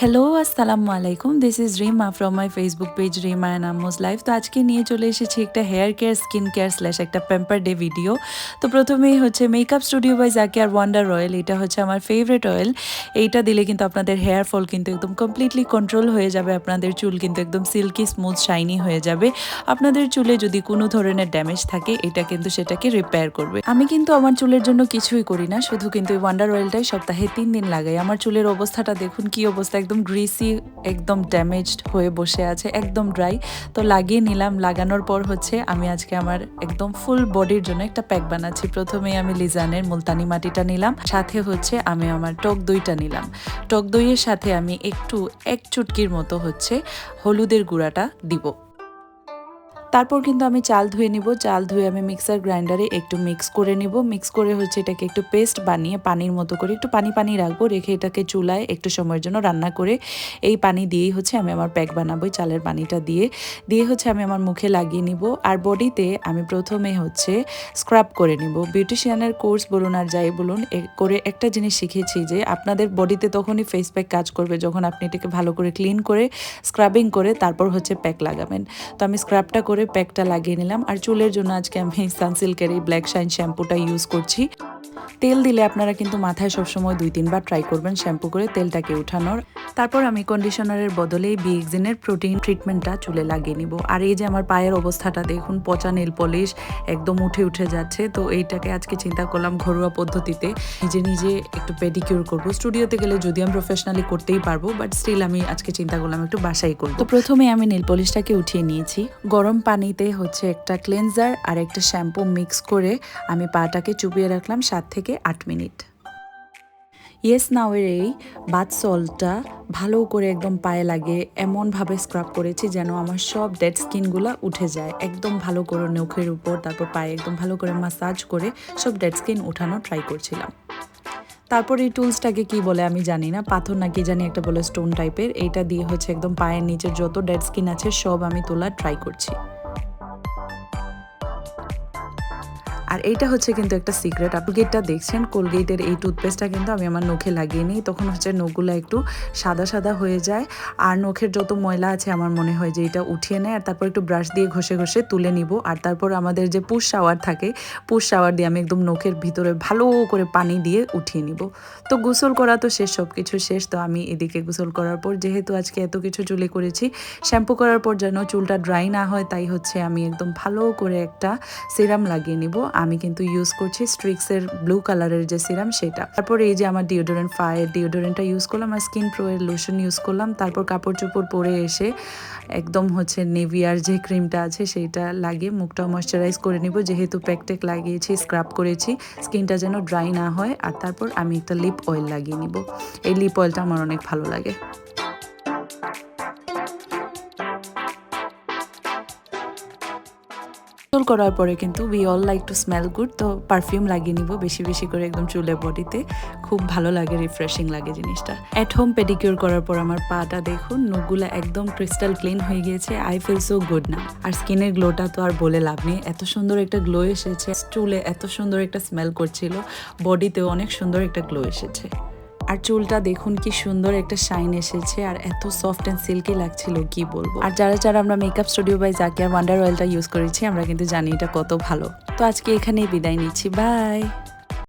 Hello আসসালামু আলাইকুম this is Rima from my Facebook page Rima and Ammu's life তো আজকে নিয়ে চলে এসেছি একটা hair care skin care slash একটা প্যাম্পার ডে ভিডিও তো প্রথমেই হচ্ছে মেকআপ স্টুডিও বাই জাকে আর ওয়ান্ডার অয়েল এটা হচ্ছে আমার ফেভারিট অয়েল এইটা দিলে কিন্তু আপনাদের হেয়ার ফল কিন্তু একদম কমপ্লিটলি কন্ট্রোল হয়ে যাবে, আপনাদের চুল কিন্তু একদম সিল্কি স্মুথ শাইনি হয়ে যাবে। আপনাদের চুলে যদি কোনো ধরনের ড্যামেজ থাকে, এটা কিন্তু সেটাকে রিপেয়ার করবে। আমি কিন্তু আমার চুলের জন্য কিছুই করি না, শুধু কিন্তু ওয়ান্ডার অয়েলটাই সপ্তাহে তিন দিন লাগাই। আমার চুলের অবস্থাটা দেখুন কি অবস্থা একদম গ্রিসি একদম ড্যামেজড হয়ে বসে আছে, একদম ড্রাই তো লাগিয়ে নিলাম, লাগানোর পর হচ্ছে আমি আজকে আমার একদম ফুল বডির জন্য একটা প্যাক বানাচ্ছি। প্রথমে আমি লিজানের মুলতানি মাটিটা নিলাম, সাথে হচ্ছে আমি আমার টক দইটা নিলাম। টক দইয়ের সাথে আমি একটু, এক চুটকির মতো হচ্ছে হলুদের গুঁড়াটা দিব। তারপর কিন্তু আমি চাল ধুয়ে নিব। চাল ধুয়ে আমি মিক্সার গ্রাইন্ডারে একটু মিক্স করে নিব। মিক্স করে হচ্ছে এটাকে একটু পেস্ট বানিয়ে পানির মতো করে একটু পানি পানি রাখব। রেখে এটাকে চুলায় একটু সময়ের জন্য রান্না করে এই পানি দিয়েই হচ্ছে আমি আমার প্যাক বানাবো চালের পানিটা দিয়ে। দিয়ে হচ্ছে আমি আমার মুখে লাগিয়ে নিব। আর বডিতে আমি প্রথমে হচ্ছে স্ক্রাব করে নিব। বিউটিশিয়ানের কোর্স বলুন আর যাই বলুন করে একটা জিনিস শিখেছি যে আপনাদের বডিতে তখনই ফেস প্যাক কাজ করবে যখন আপনি এটাকে ভালো করে ক্লিন করে স্ক্রাবিং করে তারপর হচ্ছে প্যাক লাগাবেন। তো আমি স্ক্রাবটা করে প্যাকটা লাগিয়ে নিলাম। আর চুলের জন্য আজকে আমি সানসিল্কের এই ব্ল্যাক শাইন শ্যাম্পুটা ইউজ করছি। তেল দিলে আপনারা কিন্তু মাথায় সবসময় দুই তিনবার ট্রাই করবেন শ্যাম্পু করে তেলটাকে উঠানোর। তারপর আমি কন্ডিশনারের বদলে বিএক্সিনের প্রোটিন ট্রিটমেন্টটা চুলে লাগিয়ে নিব। আর এই যে আমার পায়ের অবস্থাটা, দেখুন, পচা নীল পলিশ একদম উঠে উঠে যাচ্ছে। তো এইটাকে আজকে চিন্তা করলাম ঘরোয়া পদ্ধতিতে নিজে নিজে একটু পেডিকিউর করব। স্টুডিওতে গেলে যদি আমি প্রফেশনালি করতেই পারব বাট স্টিল আমি আজকে চিন্তা করলাম একটু বাসাই করব। তো প্রথমে আমি নীল পলিশটাকে উঠিয়ে নিয়েছি। গরম পানিতে হচ্ছে একটা ক্লেনজার আর একটা শ্যাম্পু মিক্স করে আমি পাটাকে চুপিয়ে রাখলাম সাত থেকে আট মিনিট। ইয়েস নাওয়ের এই বাথ সল্টটা ভালো করে একদম পায়ে লাগে এমনভাবে স্ক্রাব করেছি যেন আমার সব ডেড স্কিনগুলো উঠে যায়। একদম ভালো করে নখের উপর, তারপর পায়ে একদম ভালো করে মাসাজ করে সব ডেড স্কিন উঠানো ট্রাই করছিলাম। তারপর এই টুলসটাকে কি বলে আমি জানি না, পাথর না কি জানি একটা বলে স্টোন টাইপের এইটা দিয়ে হচ্ছে একদম পায়ের নিচের যত ডেড স্কিন আছে সব আমি তোলার ট্রাই করছি। আর এইটা হচ্ছে কিন্তু একটা সিক্রেট গেটটা দেখছেন কোলগেটের এই টুথপেস্টটা কিন্তু আমি আমার নখে লাগিয়ে নিই। তখন হচ্ছে নখগুলো একটু সাদা সাদা হয়ে যায়। আর নখের যত ময়লা আছে, আমার মনে হয় যে এটা উঠিয়ে নেয়। আর তারপর একটু ব্রাশ দিয়ে ঘষে ঘষে তুলে নিব। আর তারপর আমাদের যে পুষ শাওয়ার থাকে পুষ শাওয়ার দিয়ে আমি একদম নখের ভিতরে ভালো করে পানি দিয়ে উঠিয়ে নিব। তো গোসল করা তো শেষ সব কিছু শেষ। তো আমি এদিকে গোসল করার পর, যেহেতু আজকে এত কিছু চুলে করেছি শ্যাম্পু করার পর যেন চুলটা ড্রাই না হয়, তাই হচ্ছে আমি একদম ভালো করে একটা সিরাম লাগিয়ে নিব। আমি কিন্তু ইউজ করছি স্ট্রিক্সের ব্লু কালারের যে সিরাম সেটা। তারপর এই যে আমার ডিওডোরেন্ট ফায়ার ডিওডোরেন্টটা ইউজ করলাম, আর স্কিন প্রো এর লোশন ইউজ করলাম। তারপর কাপড় চোপড় পরে এসে একদম হচ্ছে নেভিয়ার যে ক্রিমটা আছে সেইটা লাগিয়ে মুখটা ময়শ্চারাইজ করে নিব। যেহেতু প্যাকটেক লাগিয়েছি স্ক্রাব করেছি স্কিনটা যেন ড্রাই না হয়। আর তারপর আমি একটা লিপ অয়েল লাগিয়ে নিব। এই লিপ অয়েলটা আমার অনেক ভালো লাগে। গোসল করার পরে কিন্তু we all like to smell good তো পারফিউম লাগিয়ে নিব বেশি বেশি করে একদম চুলে বডিতে। খুব ভালো লাগে রিফ্রেশিং লাগে জিনিসটা। অ্যাট হোম পেডিকিউর করার পর আমার পাটা দেখুন, নখগুলো একদম ক্রিস্টাল ক্লিন হয়ে গিয়েছে। আই ফিল সো গুড না আর স্কিনের গ্লোটা তো আর বলে লাভ নেই। এত সুন্দর একটা গ্লো এসেছে। চুলে এত সুন্দর একটা স্মেল করছিল। বডিতেও অনেক সুন্দর একটা গ্লো এসেছে। আর চুলটা দেখুন কি সুন্দর একটা শাইন এসেছে, আর এত সফট অ্যান্ড সিল্কি লাগছিল, কি বলব? আর যারা যারা আমরা মেকআপ স্টুডিও বাই জাকিয়ার ওয়ান্ডার অয়েলটা ইউজ করেছি, আমরা কিন্তু জানি এটা কত ভালো। তো আজকে এখানেই বিদায় নিচ্ছি বাই